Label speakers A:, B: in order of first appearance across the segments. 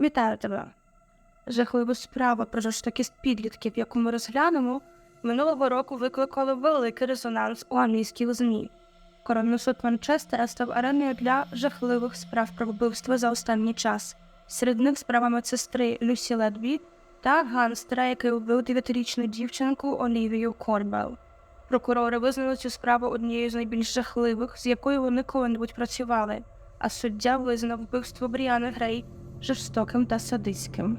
A: Вітаю тебе. Жахливу справу про жорстокість підлітків, яку ми розглянемо, минулого року викликали великий резонанс у англійських ЗМІ. Коронний суд Манчестера став ареною для жахливих справ про вбивство за останній час. Серед них справа медсестри Люсі Ледбі та ганстера, який вбив дев'ятирічну дівчинку Олівію Корбел. Прокурори визнали цю справу однією з найбільш жахливих, з якою вони коли-небудь працювали, а суддя визнав вбивство Бріани Грей жорстоким та садистським.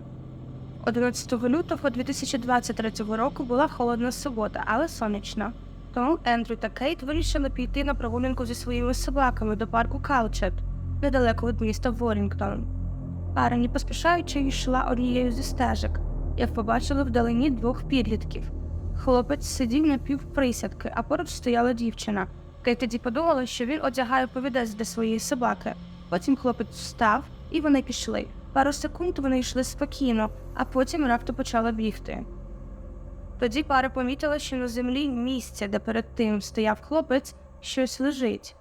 A: 11 лютого 2023 року була холодна субота, але сонячна. Тому Ендрю та Кейт вирішили піти на прогулянку зі своїми собаками до парку Калчет, недалеко від міста Ворінгтон. Пара, не поспішаючи, йшла однією зі стежок, як побачили вдалині двох підлітків. Хлопець сидів на півприсядки, а поруч стояла дівчина. Кейт тоді подумала, що він одягає повідець для своєї собаки. Потім хлопець встав, і вони пішли. Пару секунд вони йшли спокійно, а потім раптом почала бігти. Тоді пара помітила, що на землі місця, де перед тим стояв хлопець, щось лежить.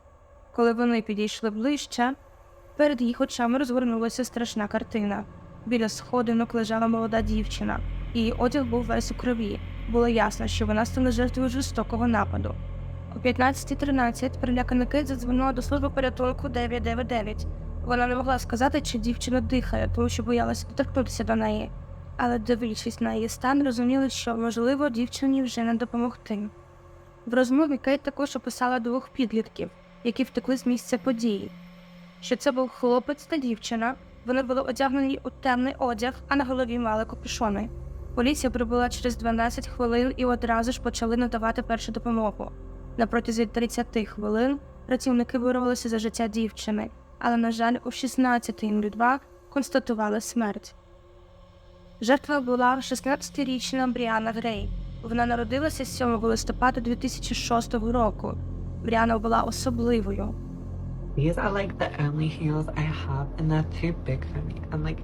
A: Коли вони підійшли ближче, перед їх очами розгорнулася страшна картина. Біля сходинок лежала молода дівчина, її одяг був весь у крові. Було ясно, що вона стала жертвою жорстокого нападу. О 15.13 прилякана Кейт задзвонила до служби порятунку 999. Вона не могла сказати, чи дівчина дихає, тому що боялася доторкнутися до неї. Але, дивлячись на її стан, розуміли, що, можливо, дівчині вже не допомогти. В розмові Кейт також описала двох підлітків, які втекли з місця події. Що це був хлопець та дівчина, вони були одягнені у темний одяг, а на голові мали капюшони. Поліція прибула через 12 хвилин і одразу ж почали надавати першу допомогу. На протязі 30 хвилин працівники боролися за життя дівчини, але, на жаль, у 16.02 констатували смерть. Жертва була 16-річна Бріана Грей. Вона народилася 7 листопада 2006 року. Бріана була особливою.
B: These are like the only heels I have, and they're too big for me. And like,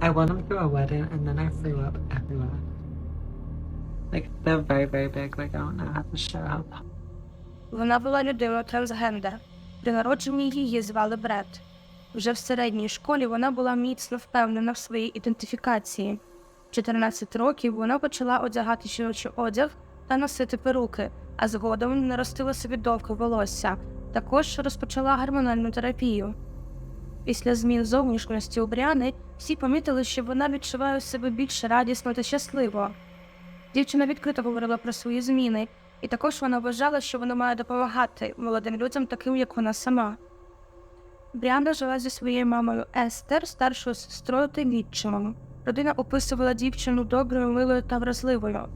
B: I won them to a wedding, and then I flew up everywhere. Like, they're very, very big. Like, I don't know how to show how.
A: Вона була людиною трансгендер. При народженні її звали Бред. Вже в середній школі вона була міцно впевнена в своїй ідентифікації. В 14 років вона почала одягати жіночий одяг та носити перуки, а згодом наростила собі довге волосся. Також розпочала гормональну терапію. Після змін зовнішності у Бріани всі помітили, що вона відчуває себе більш радісно та щасливо. Дівчина відкрито говорила про свої зміни, і також вона вважала, що вона має допомагати молодим людям, таким як вона сама. Бріана жила зі своєю мамою Естер, старшою сестрою та відчимом. Родина описувала дівчину доброю, милою та вразливою.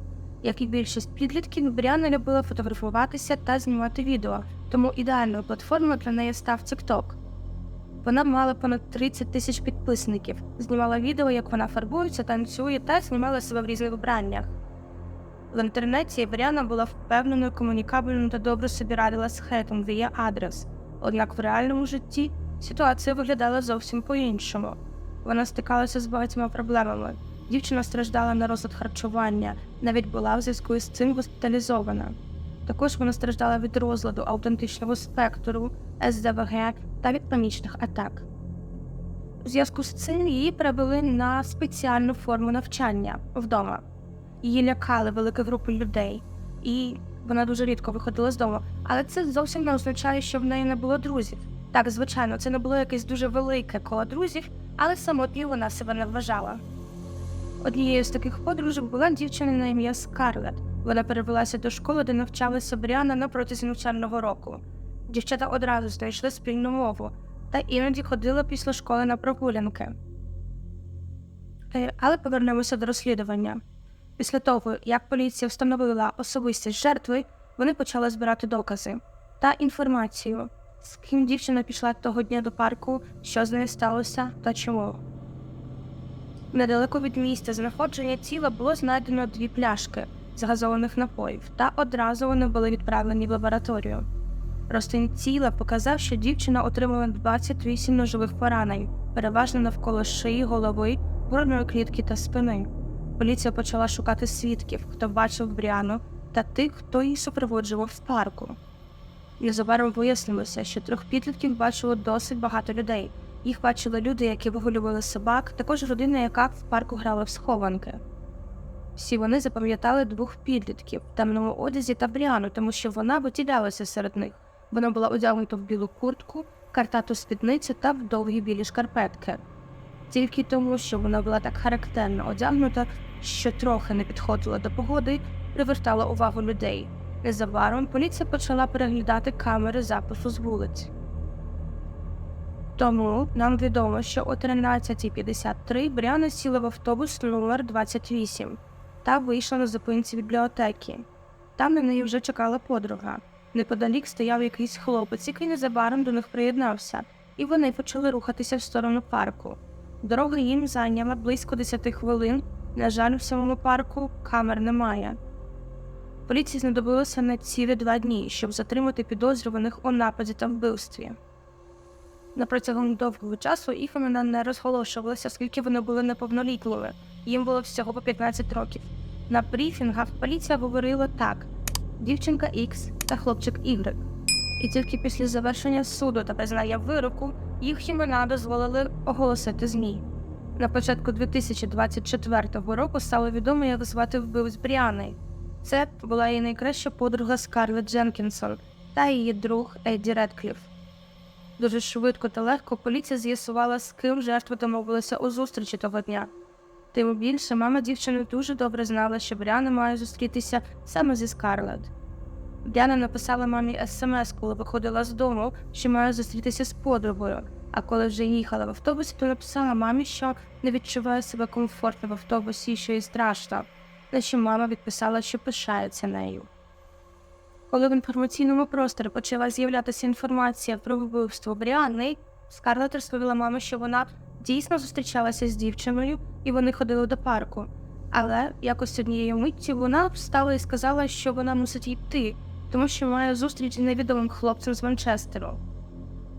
A: Як і більшість підлітків, Бріана любила фотографуватися та знімати відео, тому ідеальною платформою для неї став TikTok. Вона мала понад 30 тисяч підписників, знімала відео, як вона фарбується, танцює та знімала себе в різних вбраннях. В інтернеті Бріана була впевненою, комунікабельною та добре собі радила з хейтом в її адрес. Однак в реальному житті ситуація виглядала зовсім по-іншому. Вона стикалася з багатьма проблемами. Дівчина страждала на розлад харчування, навіть була в зв'язку з цим госпіталізована. Також вона страждала від розладу аутентичного спектру, СДВГ та від панічних атак. У зв'язку з цим її перевели на спеціальну форму навчання вдома. Її лякали великі групи людей, і вона дуже рідко виходила з дому. Але це зовсім не означає, що в неї не було друзів. Так, звичайно, це не було якесь дуже велике коло друзів, але самотньою вона себе не вважала. Однією з таких подружок була дівчина на ім'я Скарлет. Вона перевелася до школи, де навчалася Бріана на протязі навчального року. Дівчата одразу знайшли спільну мову та іноді ходила після школи на прогулянки. Е, Але повернемося до розслідування. Після того, як поліція встановила особистість жертви, вони почали збирати докази та інформацію, з ким дівчина пішла того дня до парку, що з нею сталося та чому. Недалеко від місця знаходження тіла було знайдено дві пляшки з газованих напоїв, та одразу вони були відправлені в лабораторію. Розтин тіла показав, що дівчина отримала 28 ножових поранень, переважно навколо шиї, голови, грудної клітки та спини. Поліція почала шукати свідків, хто бачив Бріану, та тих, хто її супроводжував в парку. Незабаром вияснилося, що трьох підлітків бачило досить багато людей, Їх бачили люди, які вигулювали собак, також родина, яка в парку грала в схованки. Всі вони запам'ятали двох підлітків в темному одязі та Бріану, тому що вона виділялася серед них. Вона була одягнута в білу куртку, картату спідницю та в довгі білі шкарпетки. Тільки тому, що вона була так характерно одягнута, що трохи не підходила до погоди, привертала увагу людей. Незабаром поліція почала переглядати камери запису з вулиць. Тому нам відомо, що о 13.53 Бріана сіла в автобус номер 28 та вийшла на зупинці бібліотеки. Там на неї вже чекала подруга. Неподалік стояв якийсь хлопець, який незабаром до них приєднався, і вони почали рухатися в сторону парку. Дорога їм зайняла близько 10 хвилин. На жаль, в самому парку камер немає. Поліції знадобилося на цілі два дні, щоб затримати підозрюваних у нападі та вбивстві. На протягом довгого часу їх імена не розголошувалися, оскільки вони були неповнолітніми. Їм було всього по 15 років. На брифінгах поліція говорила так: дівчинка X та хлопчик Y. І тільки після завершення суду та признання вироку їх імена дозволили оголосити ЗМІ. На початку 2024 року стало відомо, як звати вбивць Бріани. Це була її найкраща подруга Скарлетт Дженкінсон та її друг Едді Редкліф. Дуже швидко та легко поліція з'ясувала, з ким жертва домовилася у зустрічі того дня. Тим більше мама дівчини дуже добре знала, що Бріана має зустрітися саме зі Скарлетт. Бріана написала мамі смс, коли виходила з дому, що має зустрітися з подругою. А коли вже їхала в автобусі, то написала мамі, що не відчуває себе комфортно в автобусі що їй страшно, на що мама відписала, що пишається нею. Коли в інформаційному просторі почала з'являтися інформація про вбивство Бріани, Скарлетт розповіла мамі, що вона дійсно зустрічалася з дівчиною і вони ходили до парку. Але якось однієї митті вона встала і сказала, що вона мусить йти, тому що має зустріч з невідомим хлопцем з Манчестеру.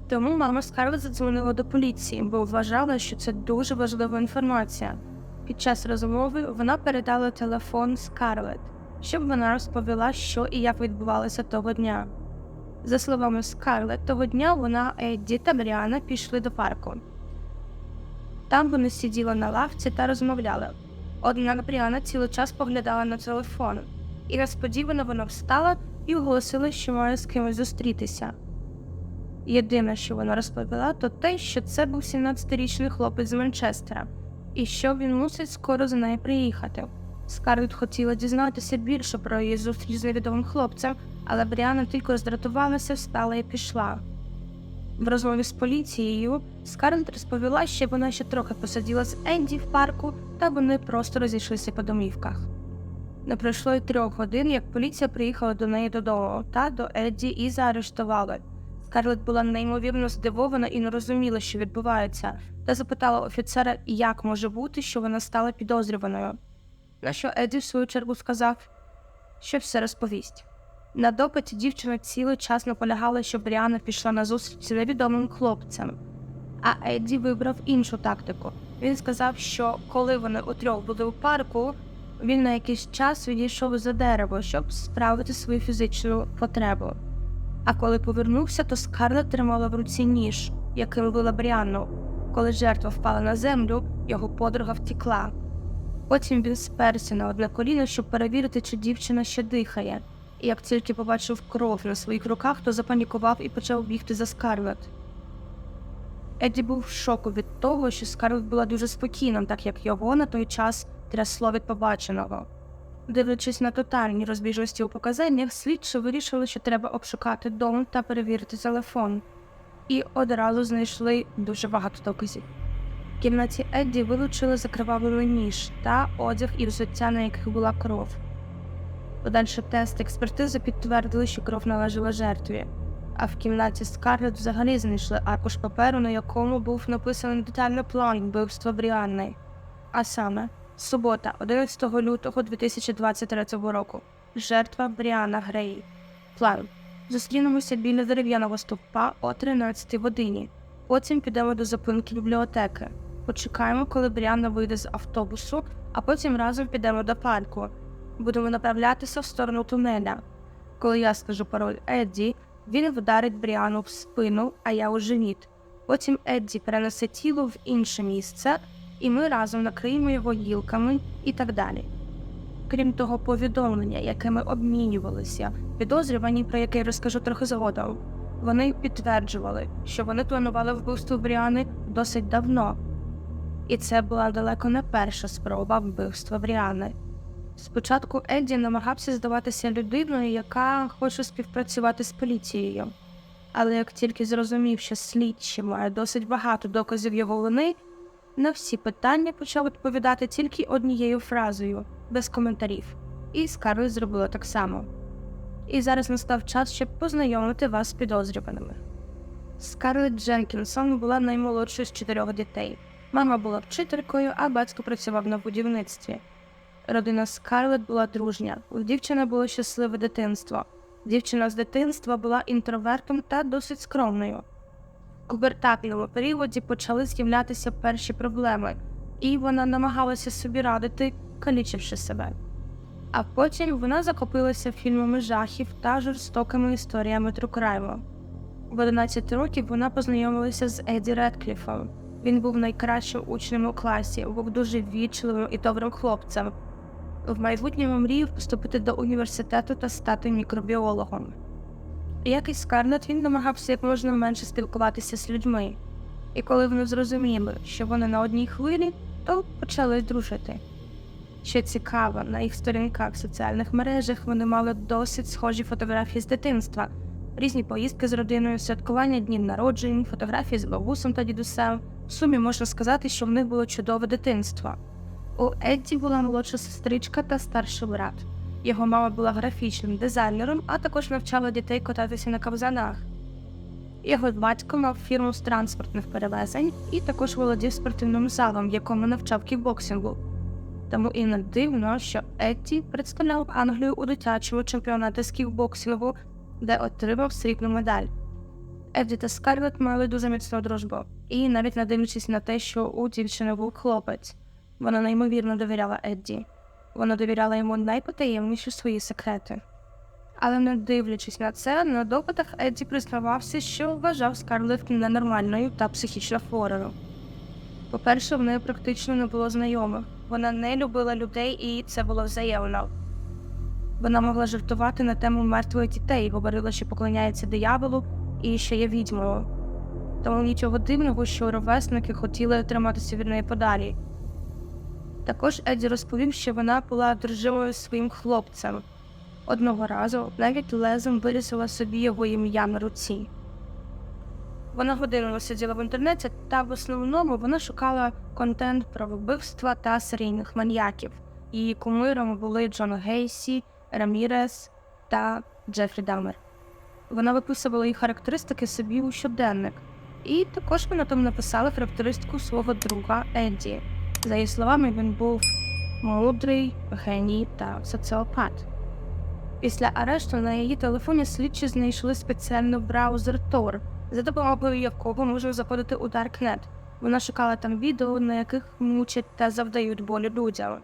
A: Тому мама Скарлетт задзвонила до поліції, бо вважала, що це дуже важлива інформація. Під час розмови вона передала телефон Скарлетт, щоб вона розповіла, що і як відбувалося того дня. За словами Скарлетт, того дня вона, Едді та Бріана пішли до парку. Там вони сиділи на лавці та розмовляли. Однак Бріана цілий час поглядала на телефон, і несподівано вона встала і оголосила, що має з кимось зустрітися. Єдине, що вона розповіла, то те, що це був 17-річний хлопець з Манчестера, і що він мусить скоро за нею приїхати. Скарлетт хотіла дізнатися більше про її зустріч з невідомим хлопцем, але Бріана тільки роздратувалася, встала і пішла. В розмові з поліцією Скарлетт розповіла, що вона ще трохи посиділа з Енді в парку, та вони просто розійшлися по домівках. Не пройшло й трьох годин, як поліція приїхала до неї додому та до Едді і заарештували. Скарлетт була неймовірно здивована і не розуміла, що відбувається, та запитала офіцера, як може бути, що вона стала підозрюваною. На що Едді в свою чергу сказав, що все розповість. На допиті дівчина цілий час наполягала, що Бріана пішла на зустріч з невідомим хлопцем. А Едді вибрав іншу тактику. Він сказав, що коли вони утрьох були у парку, він на якийсь час відійшов за дерево, щоб справити свою фізичну потребу. А коли повернувся, то Скарлет тримала в руці ніж, яким била Бріанну. Коли жертва впала на землю, його подруга втікла. Потім він сперся на одне коліно, щоб перевірити, чи дівчина ще дихає. І як тільки побачив кров на своїх руках, то запанікував і почав бігти за Скарлет. Едді був в шоку від того, що Скарлет була дуже спокійним, так як його на той час трясло від побаченого. Дивлячись на тотальні розбіжності у показаннях, слідчі вирішили, що треба обшукати дом та перевірити телефон. І одразу знайшли дуже багато доказів. В кімнаті Едді вилучили закривавлений ніж та одяг і взуття, на яких була кров. Подальший тест експертизи підтвердили, що кров належала жертві. А в кімнаті Скарлетт взагалі знайшли аркуш паперу, на якому був написаний детальний план вбивства Бріанни. А саме, субота, 11 лютого 2023 року. Жертва Бріана Грей. План. Зустрінемося біля дерев'яного стовпа о 13 годині. Потім підемо до зупинки бібліотеки. Почекаємо, коли Бріанна вийде з автобусу, а потім разом підемо до парку. Будемо направлятися в сторону тунеля. Коли я скажу пароль Едді, він вдарить Бріану в спину, а я у живіт. Потім Едді перенесе тіло в інше місце, і ми разом накриємо його гілками і так далі. Крім того, повідомлення, якими обмінювалися, підозрювані, про яке я розкажу трохи згодом, вони підтверджували, що вони планували вбивство Бріани досить давно, і це була далеко не перша спроба вбивства Бріани. Спочатку Едді намагався здаватися людиною, яка хоче співпрацювати з поліцією. Але як тільки зрозумів, що слідчі має досить багато доказів його вини, на всі питання почав відповідати тільки однією фразою, без коментарів. І Скарлетт зробила так само. І зараз настав час, щоб познайомити вас з підозрюваними. Скарлетт Дженкінсон була наймолодшою з чотирьох дітей. Мама була вчителькою, а батько працював на будівництві. Родина Скарлетт була дружня. У дівчини було щасливе дитинство. Дівчина з дитинства була інтровертом та досить скромною. У пубертатному періоді почали з'являтися перші проблеми, і вона намагалася собі радити, калічивши себе. А потім вона захопилася фільмами жахів та жорстокими історіями трукрайму. В 11 років вона познайомилася з Еді Редкліфом. Він був найкращим учнем у класі, був дуже вічливим і добрим хлопцем. В майбутньому мріяв поступити до університету та стати мікробіологом. Як і Скарлетт, він намагався як можна менше спілкуватися з людьми. І коли вони зрозуміли, що вони на одній хвилі, то почали дружити. Що цікаво, на їх сторінках в соціальних мережах вони мали досить схожі фотографії з дитинства, різні поїздки з родиною, святкування днів народжень, фотографії з бабусем та дідусем. В сумі можна сказати, що в них було чудове дитинство. У Едді була молодша сестричка та старший брат. Його мама була графічним дизайнером, а також навчала дітей кататися на кавзанах. Його батько мав фірму з транспортних перевезень і також володів спортивним залом, якому навчав кікбоксингу. Тому і не дивно, що Етті представляв Англію у дитячому чемпіонаті з кікбоксингу, де отримав срібну медаль. Едді та Скарлетт мали дуже міцну дружбу, і навіть не дивлячись на те, що у дівчини був хлопець, вона неймовірно довіряла Едді. Вона довіряла йому найпотаємніші свої секрети. Але не дивлячись на це, на допитах Едді признавався, що вважав Скарлетт ненормальною та психічно хворою. По-перше, в неї практично не було знайомих. Вона не любила людей, і це було взаємно. Вона могла жартувати на тему мертвих дітей, говорила, що поклоняється дияволу і що є відьмою. Тому нічого дивного, що ровесники хотіли триматися від неї подалі. Також Едді розповів, що вона була дружиною своїм хлопцем. Одного разу навіть лезом вирізала собі його ім'я на руці. Вона годинами сиділа в інтернеті, та в основному вона шукала контент про вбивства та серійних маньяків. Її кумирами були Джон Гейсі, Рамірес та Джефрі Дамер. Вона виписувала їх характеристики собі у щоденник, і також вона там написала характеристику свого друга Едді. За її словами, він був мудрий, геній та соціопат. Після арешту на її телефоні слідчі знайшли спеціальний браузер Tor, за допомогою якого можна заходити у Darknet. Вона шукала там відео, на яких мучать та завдають болі людям.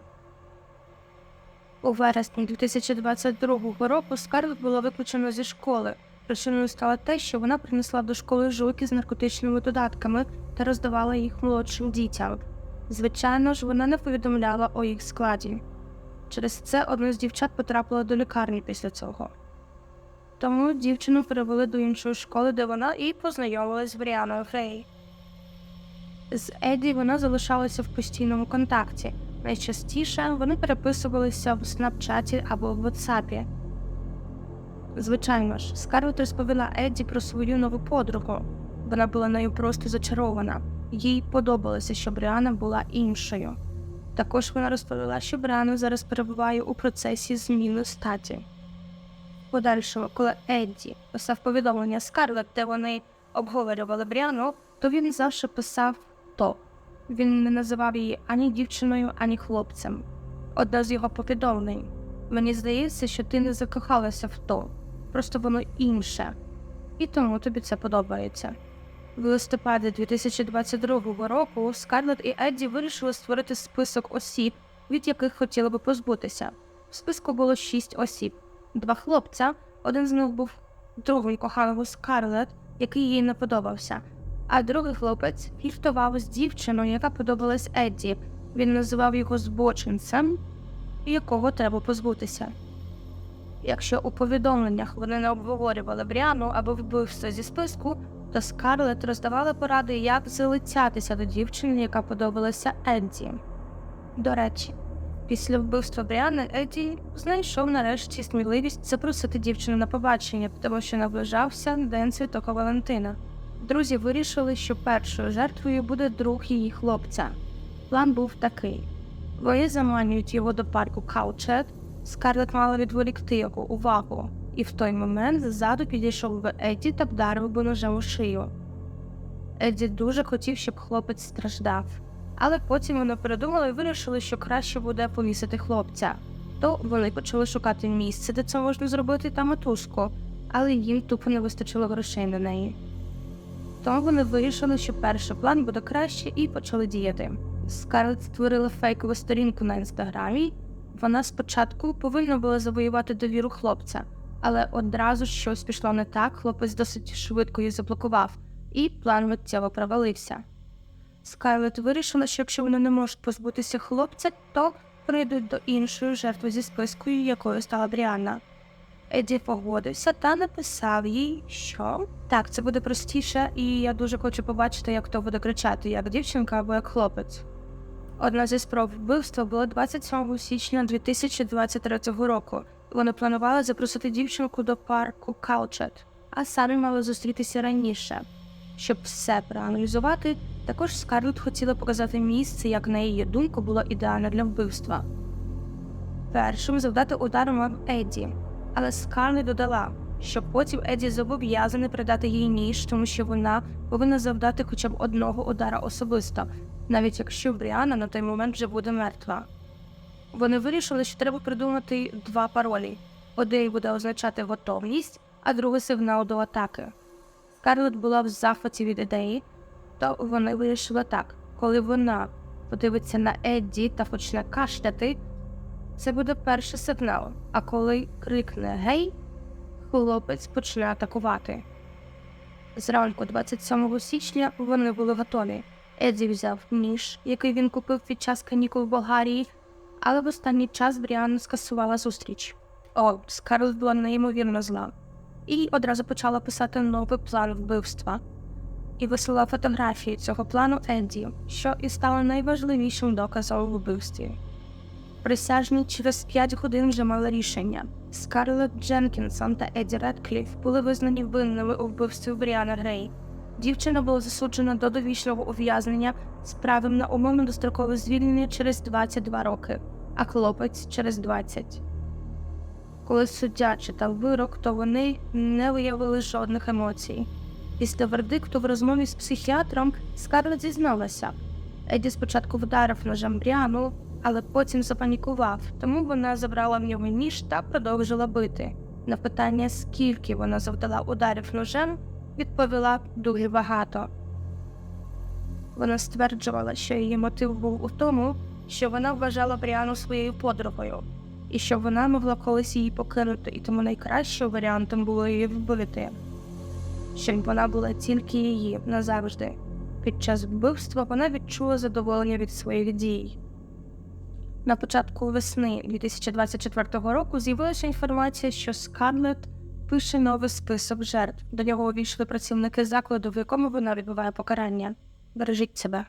A: У вересні 2022 року Скарлетт було виключено зі школи. Причиною стало те, що вона принесла до школи жуйки з наркотичними додатками та роздавала їх молодшим дітям. Звичайно ж, вона не повідомляла о їх складі. Через це одна з дівчат потрапила до лікарні після цього. Тому дівчину перевели до іншої школи, де вона і познайомилась з Бріаною Фрей. З Еді вона залишалася в постійному контакті. Найчастіше вони переписувалися в Снапчаті або в WhatsApp. Звичайно ж, Скарлетт розповіла Едді про свою нову подругу. Вона була нею просто зачарована. Їй подобалося, що Бріана була іншою. Також вона розповіла, що Бріана зараз перебуває у процесі зміни статі. В Подальшому, коли Едді писав повідомлення Скарлетт, де вони обговорювали Бріану, то він завжди писав то. Він не називав її ані дівчиною, ані хлопцем. Одне з його повідомлень. Мені здається, що ти не закохалася в то, просто воно інше, і тому тобі це подобається. В листопаді 2022 року Скарлетт і Едді вирішили створити список осіб, від яких хотіли би позбутися. В списку було шість осіб: два хлопця, один з них був другом коханого Скарлетт, який їй не подобався. А другий хлопець фліртував з дівчиною, яка подобалась Едді. Він називав його збочинцем, якого треба позбутися. Якщо у повідомленнях вони не обговорювали Бріану або вбивство зі списку, то Скарлет роздавала поради, як залицятися до дівчини, яка подобалася Едді. До речі, після вбивства Бріани Едді знайшов нарешті сміливість запросити дівчину на побачення, тому що наближався День Святого Валентина. Друзі вирішили, що першою жертвою буде друг її хлопця. План був такий: вони заманюють його до парку Каучет. Скарлет мала відволікти його увагу, і в той момент ззаду підійшов би Едді та вдарив би ножем у шию. Едді дуже хотів, щоб хлопець страждав, але потім вони передумали і вирішили, що краще буде повісити хлопця. То вони почали шукати місце, де це можна зробити, та мотузку, але їм тупо не вистачило грошей на неї. Тому вони вирішили, що перший план буде краще, і почали діяти. Скарлет створила фейкову сторінку на інстаграмі. Вона спочатку повинна була завоювати довіру хлопця, але одразу щось пішло не так, хлопець досить швидко її заблокував, і план миттєво провалився. Скарлет вирішила, що якщо вони не можуть позбутися хлопця, то прийдуть до іншої жертви зі списку, якою стала Бріанна. Еді погодився та написав їй, що так, це буде простіше, і я дуже хочу побачити, як хто буде кричати, як дівчинка або як хлопець. Одна зі спроб вбивства була 27 січня 2023 року. Вони планували запросити дівчинку до парку Каучет, а самі мали зустрітися раніше. Щоб все проаналізувати, також Скарлетт хотіла показати місце, як на її думку було ідеальне для вбивства. Першим завдати удар мав Едді, але Скарлетт додала, що потім Едді зобов'язаний передати їй ніж, тому що вона повинна завдати хоча б одного удара особисто, навіть якщо Бріана на той момент вже буде мертва. Вони вирішили, що треба придумати два паролі: один буде означати готовність, а другий сигнал до атаки. Скарлетт була в захваті від ідеї, то вони вирішили так: коли вона подивиться на Едді та почне кашляти, це буде перший сигнал. А коли крикне гей, хлопець почне атакувати. Зранку, 27 січня, вони були готові. Едді взяв ніж, який він купив під час канікул в Болгарії, але в останній час Бріанна скасувала зустріч. О, Скарлетт була неймовірно зла. І одразу почала писати новий план вбивства. І висила фотографії цього плану Едді, що і стало найважливішим доказом у вбивстві. Присяжні через 5 годин вже мали рішення. Скарлетт Дженкінсон та Едді Редкліф були визнані винними у вбивстві Бріана Грей. Дівчина була засуджена до довічного ув'язнення з правом на умовно дострокове звільнення через 22 роки, а хлопець через 20. Коли суддя читав вирок, то вони не виявили жодних емоцій. Після вердикту в розмові з психіатром Скарлетт зізналася. Еді спочатку вдарив ножем Бріану, але потім запанікував, тому вона забрала в нього ніж та продовжила бити. На питання, скільки вона завдала ударів ножем, відповіла дуже багато. Вона стверджувала, що її мотив був у тому, що вона вважала Бріану своєю подругою, і що вона могла колись її покинути, і тому найкращим варіантом було її вбити, щоб вона була тільки її назавжди. Під час вбивства вона відчула задоволення від своїх дій. На початку весни 2024 року з'явилася інформація, що Скарлетт пише новий список жертв. До нього увійшли працівники закладу, в якому вона відбуває покарання. Бережіть себе.